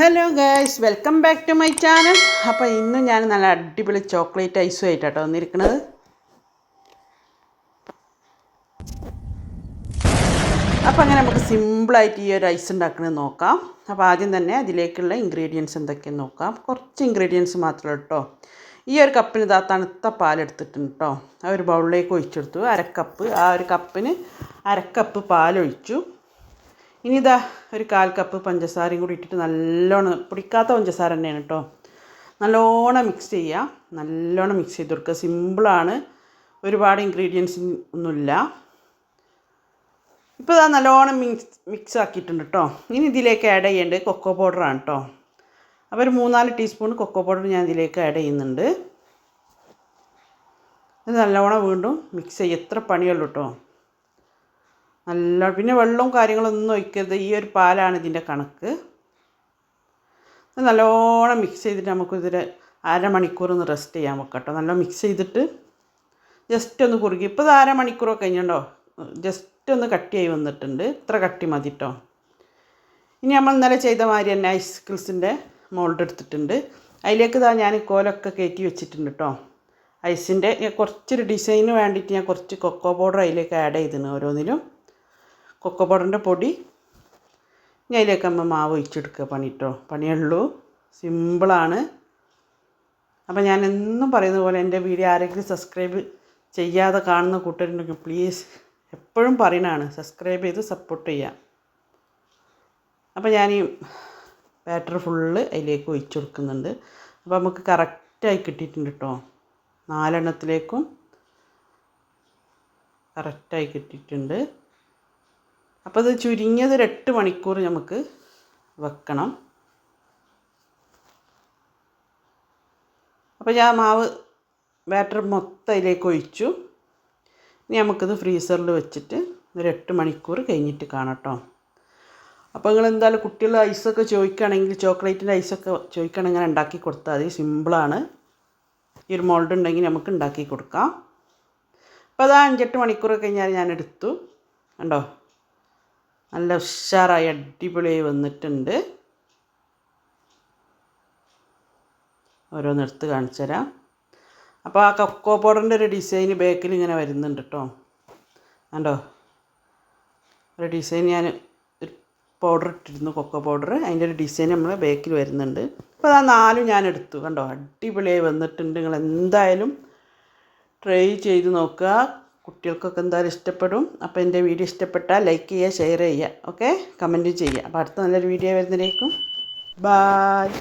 Hello guys welcome back to my channel അപ്പോൾ ഇന്ന് ഞാൻ നല്ല അടിപൊളി ചോക്ലേറ്റ് ഐസും ആയിട്ടാട്ടോ വന്നിരിക്കുന്നത് അപ്പോൾ അങ്ങനെ നമുക്ക് സിമ്പിളായിട്ട് ഈ ഒരു ഐസ് ഉണ്ടാക്കുന്നത് നോക്കാം. അപ്പോൾ ആദ്യം തന്നെ അതിലേക്കുള്ള ഇൻഗ്രീഡിയൻസ് എന്തൊക്കെയെന്ന് നോക്കാം. കുറച്ച് ഇൻഗ്രീഡിയൻസ് മാത്രമേ കേട്ടോ ഈ ഒരു കപ്പിന് ഇതാ തണുത്ത പാലെടുത്തിട്ടുണ്ട് കേട്ടോ ആ ഒരു ബൗളിലേക്ക് ഒഴിച്ചെടുത്തു. അരക്കപ്പ് ആ ഒരു കപ്പിന് അരക്കപ്പ് പാലൊഴിച്ചു. ഇനി ഇതാ ഒരു കാൽ കപ്പ് പഞ്ചസാരയും കൂടി ഇട്ടിട്ട് നല്ലോണം പൊടിക്കാത്ത പഞ്ചസാര തന്നെയാണ് കേട്ടോ നല്ലോണം മിക്സ് ചെയ്യുക നല്ലോണം മിക്സ് ചെയ്ത് കൊടുക്കുക. സിമ്പിളാണ് ഒരുപാട് ഇൻഗ്രീഡിയൻസ് ഒന്നുമില്ല. ഇപ്പോൾ ഇതാ നല്ലോണം മിക്സ് മിക്സ് ആക്കിയിട്ടുണ്ട് കേട്ടോ ഇനി ഇതിലേക്ക് ആഡ് ചെയ്യേണ്ടത് കൊക്കോ പൗഡറാണ് കേട്ടോ അപ്പോൾ ഒരു മൂന്നാൽ ടീസ്പൂൺ കൊക്കോ പൗഡർ ഞാൻ ഇതിലേക്ക് ആഡ് ചെയ്യുന്നുണ്ട്. ഇത് നല്ലോണം വീണ്ടും മിക്സ് ചെയ്യുക എത്ര പണിയുള്ളൂ കേട്ടോ നല്ല പിന്നെ വെള്ളവും കാര്യങ്ങളൊന്നും ഒഴിക്കരുത്. ഈ ഒരു പാലാണ് ഇതിന്റെ കണക്ക്. നല്ലോണം മിക്സ് ചെയ്തിട്ട് നമുക്ക് ഇതിൽ അരമണിക്കൂർ ഒന്ന് റെസ്റ്റ് ചെയ്യാൻ വെക്കാം കേട്ടോ. നല്ല മിക്സ് ചെയ്തിട്ട് ജസ്റ്റ് ഒന്ന് കുറുകി. ഇപ്പോൾ ഇത് അരമണിക്കൂറൊക്കെ കഴിഞ്ഞുണ്ടോ? ജസ്റ്റ് ഒന്ന് കട്ടിയായി വന്നിട്ടുണ്ട്. ഇത്ര കട്ടി മതി കേട്ടോ ഇനി നമ്മൾ ഇന്നലെ ചെയ്ത മാതിരി തന്നെ ഐസ് ക്രിൽസിന്റെ മോൾഡ് എടുത്തിട്ടുണ്ട്. അതിലേക്ക് ഇതാ ഞാൻ കോലൊക്കെ കയറ്റി വെച്ചിട്ടുണ്ട് കേട്ടോ ഐസിന്റെ കുറച്ചൊരു ഡിസൈന് വേണ്ടിയിട്ട് ഞാൻ കുറച്ച് കൊക്കോ പൗഡർ അതിലേക്ക് ആഡ് ചെയ്തിരുന്നു ഓരോന്നിലും. കൊക്കോ പൗഡറിന്റെ പൊടി. ഇനി അതിലേക്ക് നമ്മൾ മാവ് ഒഴിച്ചെടുക്കുക പണിട്ടോ പണിയുള്ളൂ. സിമ്പിളാണ്. അപ്പോൾ ഞാൻ എന്നും പറയുന്ന പോലെ എന്റെ വീഡിയോ ആരെങ്കിലും സബ്സ്ക്രൈബ് ചെയ്യാതെ കാണുന്ന കൂട്ടരുണ്ടെങ്കിൽ പ്ലീസ് എപ്പോഴും പറയണതാണ് സബ്സ്ക്രൈബ് ചെയ്ത് സപ്പോർട്ട് ചെയ്യാം അപ്പോൾ ഞാൻ ഈ ബാറ്റർ ഫുള്ള് അതിലേക്ക് ഒഴിച്ചു കൊടുക്കുന്നുണ്ട്. അപ്പോൾ നമുക്ക് കറക്റ്റായി കിട്ടിയിട്ടുണ്ട് കേട്ടോ. നാലെണ്ണത്തിലേക്കും കറക്റ്റായി കിട്ടിയിട്ടുണ്ട്. അപ്പോൾ ഇത് ചുരുങ്ങിയത് ഒരു എട്ട് മണിക്കൂർ നമുക്ക് വെക്കണം. അപ്പോൾ ഞാൻ മാവ് ബാറ്റർ മൊത്തം അതിലേക്ക് ഒഴിച്ചു. ഇനി നമുക്കിത് ഫ്രീസറിൽ വെച്ചിട്ട് ഒരു എട്ട് മണിക്കൂർ കഴിഞ്ഞിട്ട് കാണട്ടോ അപ്പോൾ നിങ്ങൾ എന്തായാലും കുട്ടികൾ ഐസൊക്കെ ചോദിക്കുകയാണെങ്കിൽ ചോക്ലേറ്റിന്റെ ഐസൊക്കെ ചോദിക്കുകയാണെങ്കിൽ ഇങ്ങനെ ഉണ്ടാക്കി കൊടുത്താൽ മതി. സിമ്പിളാണ് ഈ ഒരു മോൾഡ് ഉണ്ടെങ്കിൽ നമുക്ക് ഉണ്ടാക്കി കൊടുക്കാം. അപ്പോൾ അത് അഞ്ചെട്ട് മണിക്കൂർ കഴിഞ്ഞാൽ ഞാൻ എടുത്തു. കണ്ടോ? നല്ല ഉഷാറായി അടിപൊളിയായി വന്നിട്ടുണ്ട്. ഓരോന്നെടുത്ത് കാണിച്ചു തരാം. അപ്പോൾ ആ കൊക്കോ പൗഡറിന്റെ ഒരു ഡിസൈൻ ബാക്കിൽ ഇങ്ങനെ വരുന്നുണ്ട് കേട്ടോ കണ്ടോ? ഒരു ഡിസൈൻ ഞാൻ ഒരു പൗഡർ ഇട്ടിരുന്നു കൊക്കോ പൗഡർ അതിന്റെ ഒരു ഡിസൈൻ നമ്മൾ ബാക്കിൽ വരുന്നുണ്ട്. അപ്പോൾ ആ നാലും ഞാൻ എടുത്തു. കണ്ടോ? അടിപൊളിയായി വന്നിട്ടുണ്ട്. നിങ്ങൾ എന്തായാലും ട്രൈ ചെയ്ത് നോക്കുക. കുട്ടികൾക്കൊക്കെ എന്തായാലും ഇഷ്ടപ്പെടും. അപ്പോൾ എന്റെ വീഡിയോ ഇഷ്ടപ്പെട്ടാൽ ലൈക്ക് ചെയ്യുക ഷെയർ ചെയ്യുക ഓക്കെ? കമന്റും ചെയ്യുക. അപ്പോൾ അടുത്ത നല്ലൊരു വീഡിയോ വരുന്നതിലേക്കും ബായ്.